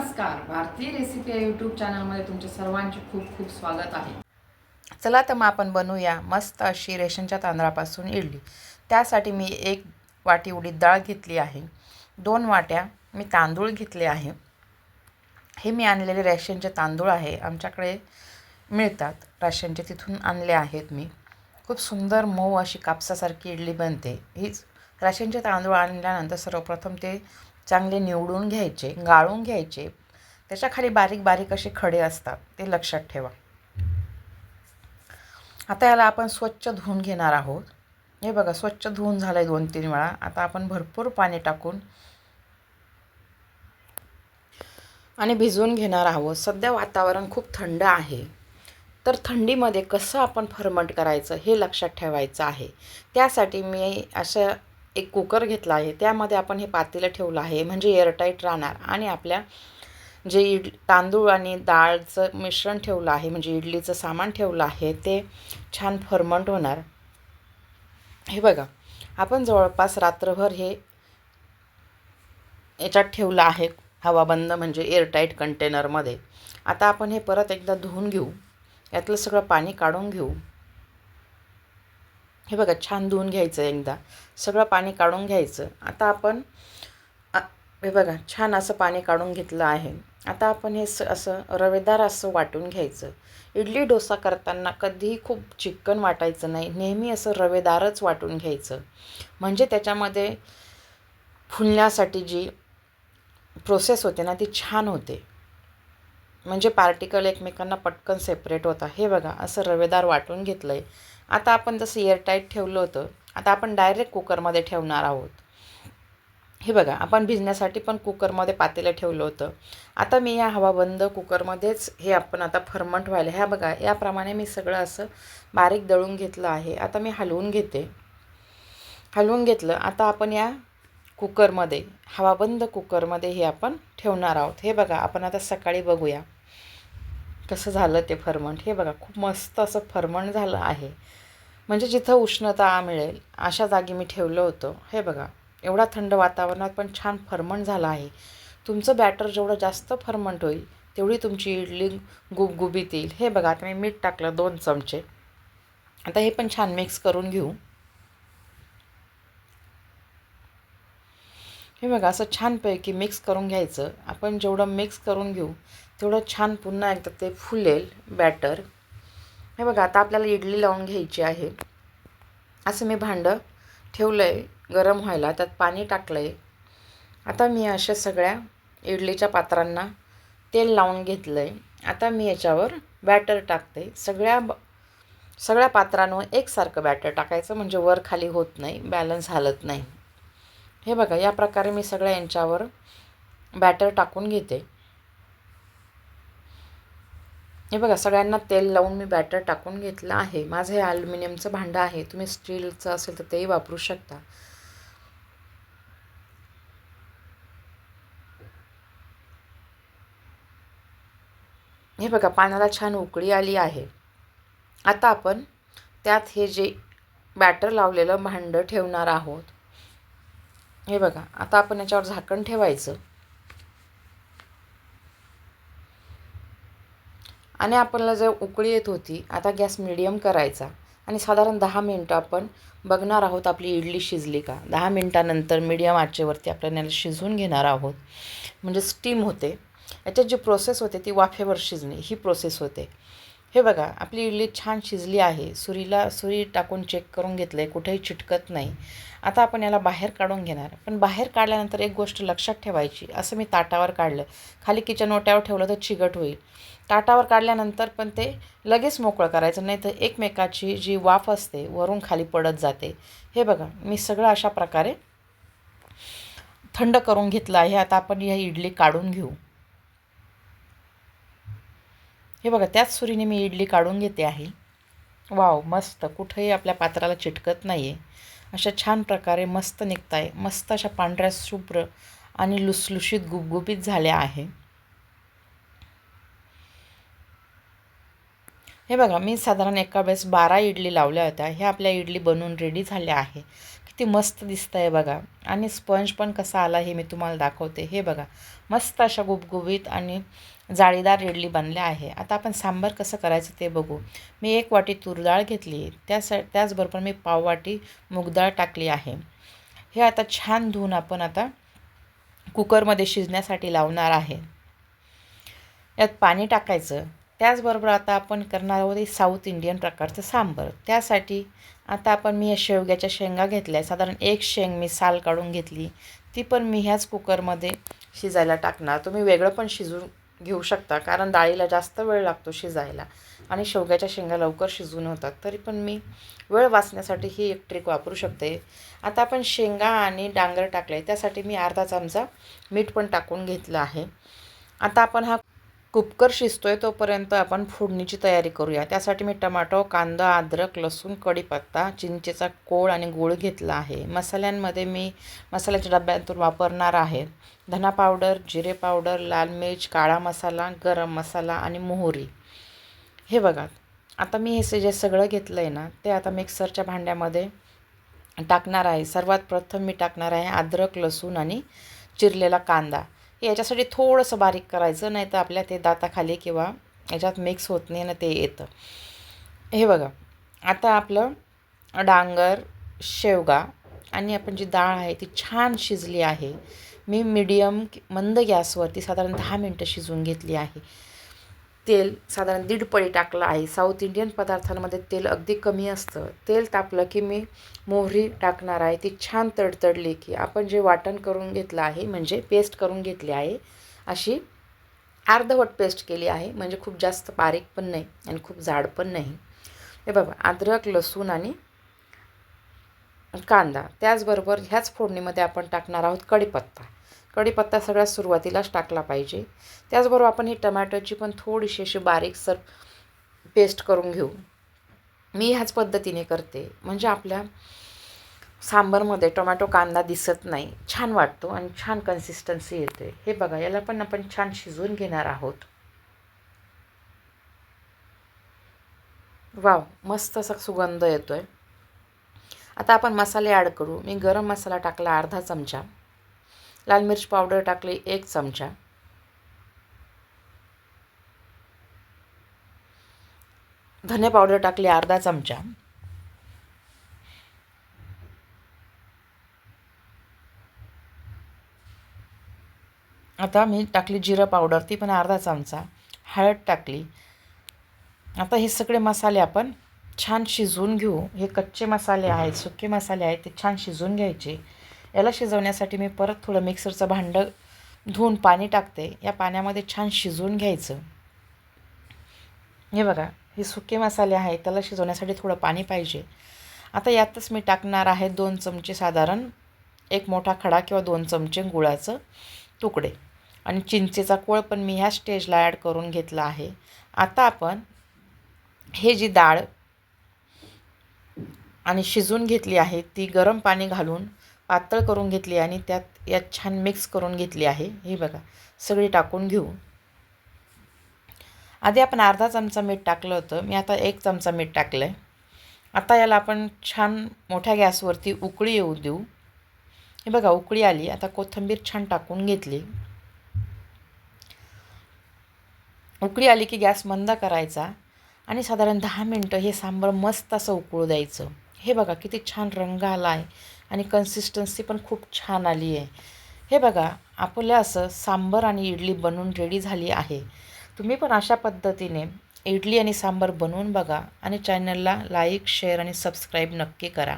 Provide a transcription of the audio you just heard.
नमस्कार. भारतीय रेसिपी या यूट्यूब चॅनलमध्ये तुमचे सर्वांचे खूप खूप स्वागत आहे. चला तर मग आपण बनवूया मस्त अशी रेशनच्या तांदळापासून इडली. त्यासाठी मी एक वाटी उडीद डाळ घेतली आहे. दोन वाट्या मी तांदूळ घेतले आहे. हे मी आणलेले रेशनचे तांदूळ आहे. आमच्याकडे मिळतात. राशनचे तिथून आणले आहेत मी. खूप सुंदर मऊ अशी कापसासारखी इडली बनते. हीच राशनचे तांदूळ आणल्यानंतर सर्वप्रथम ते चांगले निवडून घ्यायचे गाळून घ्यायचे त्याच्याखाली बारीक बारीक असे खडे असतात ते लक्षात ठेवा. आता याला आपण स्वच्छ धुवून घेणार आहोत. हे बघा स्वच्छ धुवून झालं आहे दोन तीन वेळा. आता आपण भरपूर पाणी टाकून आणि भिजवून घेणार आहोत. सध्या वातावरण खूप थंड आहे. तर थंडीमध्ये कसं आपण फर्मंट करायचं हे लक्षात ठेवायचं आहे. त्यासाठी मी अशा एक कुकर घेतला आहे. त्यामध्ये आपण हे पातेलं ठेवलं आहे. म्हणजे एअरटाईट राहणार. आणि आपल्या जे इड तांदूळ आणि डाळचं मिश्रण ठेवलं आहे म्हणजे इडलीचं सामान ठेवलं आहे ते छान फर्मंट होणार. हे बघा. आपण जवळपास रात्रभर हे याच्यात ठेवलं आहे हवाबंद म्हणजे एअरटाईट कंटेनरमध्ये. आता आपण हे परत एकदा धुवून घेऊ. यातलं सगळं पाणी काढून घेऊ. हे बघा छान धुवून घ्यायचं एकदा. सगळं पाणी काढून घ्यायचं. आता आपण हे बघा छान असं पाणी काढून घेतलं आहे. आता आपण हे स असं रवेदार असं वाटून घ्यायचं. इडली डोसा करताना कधीही खूप चिकन वाटायचं नाही. नेहमी असं रवेदारच वाटून घ्यायचं. म्हणजे त्याच्यामध्ये फुलण्यासाठी जी प्रोसेस होते ना ती छान होते. म्हणजे पार्टिकल एकमेकांना पटकन सेपरेट होता. हे बघा असं रवेदार वाटून घेतलं आहे आता आपण जसं एअरटाईट ठेवलं होतं आता आपण डायरेक्ट कुकरमध्ये ठेवणार आहोत. हे बघा आपण भिजण्यासाठी पण कुकरमध्ये पातेलं ठेवलं होतं. आता मी या हवाबंद कुकरमध्येच हे आपण आता फर्मंट व्हायला ह्या बघा याप्रमाणे मी सगळं असं बारीक दळून घेतलं आहे. आता मी हलवून घेते. हलवून घेतलं आता आपण या कुकरमध्ये हवाबंद कुकरमध्ये हे आपण ठेवणार आहोत. हे बघा आपण आता सकाळी बघूया. कसं झालं ते फर्मंट? हे बघा खूप मस्त असं फर्मंट झालं आहे. म्हणजे जिथं उष्णता मिळेल अशा जागी मी ठेवलं होतं. हे बघा एवढा थंड वातावरणात पण छान फर्मंट झालं आहे. तुमचं बॅटर जेवढं जास्त फर्मंट होईल तेवढी तुमची इडली गुबगुबीत येईल. हे बघा आता मी मीठ टाकलं दोन चमचे. आता हे पण छान मिक्स करून घेऊ. हे बघा असं छानपैकी मिक्स करून घ्यायचं. आपण जेवढं मिक्स करून घेऊ तेवढं छान पुन्हा एकदा ते फुलेल बॅटर हे बघा आता आपल्याला इडली लावून घ्यायची आहे. असं मी भांडं ठेवलं आहे गरम व्हायला त्यात पाणी टाकलं आहे आता मी अशा सगळ्या इडलीच्या पात्रांना तेल लावून घेतलं आहे आता मी याच्यावर बॅटर टाकते. सगळ्या ब सगळ्या पात्रांवर एकसारखं बॅटर टाकायचं म्हणजे वर खाली होत नाही बॅलन्स हालत नाही. हे बघा या प्रकारे मी सगळ्या यांच्यावर बॅटर टाकून घेते. हे बघा सगळ्यांना तेल लावून मी बॅटर टाकून घेतलं आहे. माझं हे ॲल्युमिनियमचं भांडं आहे. तुम्ही स्टीलचं असेल तर तेही वापरू शकता. हे बघा पाण्याला छान उकळी आली आहे. आता आपण त्यात हे जे बॅटर लावलेलं भांडं ठेवणार आहोत. हे बघा आता आपण याच्यावर झाकण ठेवायचं. आणि आपल्याला जर उकळी येत होती आता गॅस मिडियम करायचा. आणि साधारण दहा मिनटं आपण बघणार आहोत आपली इडली शिजली का. दहा मिनटानंतर मिडियम आचेवरती आपण याला शिजवून घेणार आहोत. म्हणजे स्टीम होते. याच्यात जी प्रोसेस होते ती वाफेवर शिजणे ही प्रोसेस होते. हे बघा आपली इडली छान शिजली आहे. सुरीला सुरी टाकून चेक करून घेतलं आहे कुठेही चिटकत नाही. आता आपण याला बाहेर काढून घेणार. पण बाहेर काढल्यानंतर एक गोष्ट लक्षात ठेवायची असं मी ताटावर काढलं. खाली किचन ओट्यावर ठेवलं तर चिकट होईल. ताटावर काढल्यानंतर पण ते लगेच मोकळं करायचं नाही तर एकमेकाची जी वाफ असते वरून खाली पडत जाते. हे बघा मी सगळं अशा प्रकारे थंड करून घेतलं आहे. आता आपण ही इडली काढून घेऊ. हे बघा त्याच सुरीने मी इडली काढून घेते आहे. वाव मस्त. कुठंही आपल्या पात्राला चिटकत नाही आहे अशा छान प्रकारे मस्त निघत आहे मस्त अशा पांढऱ्या शुभ्र आणि लुसलुशीत गुबगुबीत झाल्या आहे. हे बघा मी साधारण एका वेळेस बारा इडली लावल्या होत्या. ह्या आपल्या इडली बनवून रेडी झाल्या आहे. किती मस्त दिसतं आहे बघा. आणि स्पंज पण कसा आला हे मी तुम्हाला दाखवते. हे बघा मस्त अशा गुबगुबीत आणि जाळीदार इडली बनल्या आहे. आता आपण सांबार कसं करायचं ते बघू. मी एक वाटी तूर डाळ घेतली. त्यास त्याचबरोबर मी पाववाटी मूगडाळ टाकली आहे. हे आता छान धुवून आपण आता कुकरमध्ये शिजण्यासाठी लावणार आहे. यात पाणी टाकायचं. त्याचबरोबर आता आपण करणार आहोत साऊथ इंडियन प्रकारचं सांबर. त्यासाठी आता आपण मी या शेवग्याच्या शेंगा घेतल्या. साधारण एक शेंग मी साल काढून घेतली. ती पण मी ह्याच कुकरमध्ये शिजायला टाकणार. तुम्ही वेगळं पण शिजून घेऊ शकता कारण डाळीला जास्त वेळ लागतो शिजायला. आणि शेवग्याच्या शेंगा लवकर शिजून होतात. तरी पण मी वेळ वाचण्यासाठी ही एक ट्रिक वापरू शकते. आता आपण शेंगा आणि डांगर टाकले. त्यासाठी मी अर्धा चमचा मीठ पण टाकून घेतलं आहे. आता आपण हा कुकर शिजतोय तोपर्यंत आपण फोडणीची तयारी करूया. त्यासाठी मी टमाटो कांदा अद्रक लसूण कढीपत्ता चिंचेचा कोळ आणि गूळ घेतला आहे. मसाल्यांमध्ये मी मसाल्याच्या डब्यातून वापरणार आहे. धना पावडर जिरे पावडर लाल मिर्च काळा मसाला गरम मसाला आणि मोहरी. हे बघा आता मी हे जे सगळं घेतलं आहे ना ते आता मिक्सरच्या भांड्यामध्ये टाकणार आहे. सर्वात प्रथम मी टाकणार आहे अद्रक लसूण आणि चिरलेला कांदा. याच्यासाठी थोडंसं बारीक करायचं नाही तर आपल्या ते दाताखाली किंवा याच्यात मिक्स होत नाही ना ते येतं. हे बघा आता आपलं डांगर शेवगा आणि आपण जी डाळ आहे ती छान शिजली आहे. मी मीडियम मंद गॅसवरती साधारण दहा मिनटं शिजवून घेतली आहे. तेल साधारण दीड पळी टाकलं आहे. साऊथ इंडियन पदार्थांमध्ये तेल अगदी कमी असतं. तेल तापलं की मी मोहरी टाकणार आहे. ती छान तडतडली की आपण जे वाटण करून घेतलं आहे म्हणजे पेस्ट करून घेतली आहे अशी अर्धवट पेस्ट केली आहे म्हणजे खूप जास्त बारीक पण नाही आणि खूप जाड पण नाही. हे बघा अद्रक लसूण आणि कांदा. त्याचबरोबर ह्याच फोडणीमध्ये आपण टाकणार आहोत कढीपत्ता. कढीपत्ता सगळ्यात सुरुवातीलाच टाकला पाहिजे. त्याचबरोबर आपण ही टमॅटोची पण थोडीशी अशी बारीकसर पेस्ट करून घेऊ. मी ह्याच पद्धतीने करते. म्हणजे आपल्या सांबरमध्ये टोमॅटो कांदा दिसत नाही. छान वाटतो आणि छान कन्सिस्टन्सी येते. हे बघा याला पण आपण छान शिजवून घेणार आहोत. वाव मस्त असा सुगंध येतो आहे आता आपण मसाले ॲड करू. मी गरम मसाला टाकला अर्धा चमचा. लाल मिरच पावडर टाकली एक चमचा. धने पावडर टाकली अर्धा चमचा. आता मी टाकली जिरं पावडर ती पण अर्धा चमचा. हळद टाकली. आता हे सगळे मसाले आपण छान शिजवून घेऊ. हे कच्चे मसाले आहेत सुके मसाले आहेत ते छान शिजवून घ्यायचे. याला शिजवण्यासाठी मी परत थोडं मिक्सरचं भांडं धुवून पाणी टाकते. या पाण्यामध्ये छान शिजवून घ्यायचं. हे बघा हे सुके मसाले आहेत त्याला शिजवण्यासाठी थोडं पाणी पाहिजे. आता यातच मी टाकणार आहे दोन चमचे साधारण एक मोठा खडा किंवा दोन चमचे गुळाचं तुकडे. आणि चिंचेचा कोळ पण मी ह्या स्टेजला ॲड करून घेतला आहे. आता आपण हे जी डाळ आणि शिजून घेतली आहे ती गरम पाणी घालून पातळ करून घेतली आणि त्यात यात छान मिक्स करून घेतली आहे. हे बघा सगळी टाकून घेऊ. आधी आपण अर्धा चमचा मीठ टाकलं होतं. मी आता एक चमचा मीठ टाकलं आहे आता याला आपण छान मोठ्या गॅसवरती उकळी येऊ देऊ. हे बघा उकळी आली. आता कोथिंबीर छान टाकून घेतली. उकळी आली की गॅस मंद करायचा आणि साधारण दहा मिनटं हे सांबार मस्त असं उकळू द्यायचं. हे बघा किती छान रंग आला आहे आणि कन्सिस्टन्सी पण खूप छान आली आहे. हे बघा आपलं असं सांबर आणि इडली बनवून रेडी झाली आहे. तुम्ही पण अशा पद्धतीने इडली आणि सांबर बनवून बघा आणि चॅनलला लाईक शेअर आणि सबस्क्राईब नक्की करा.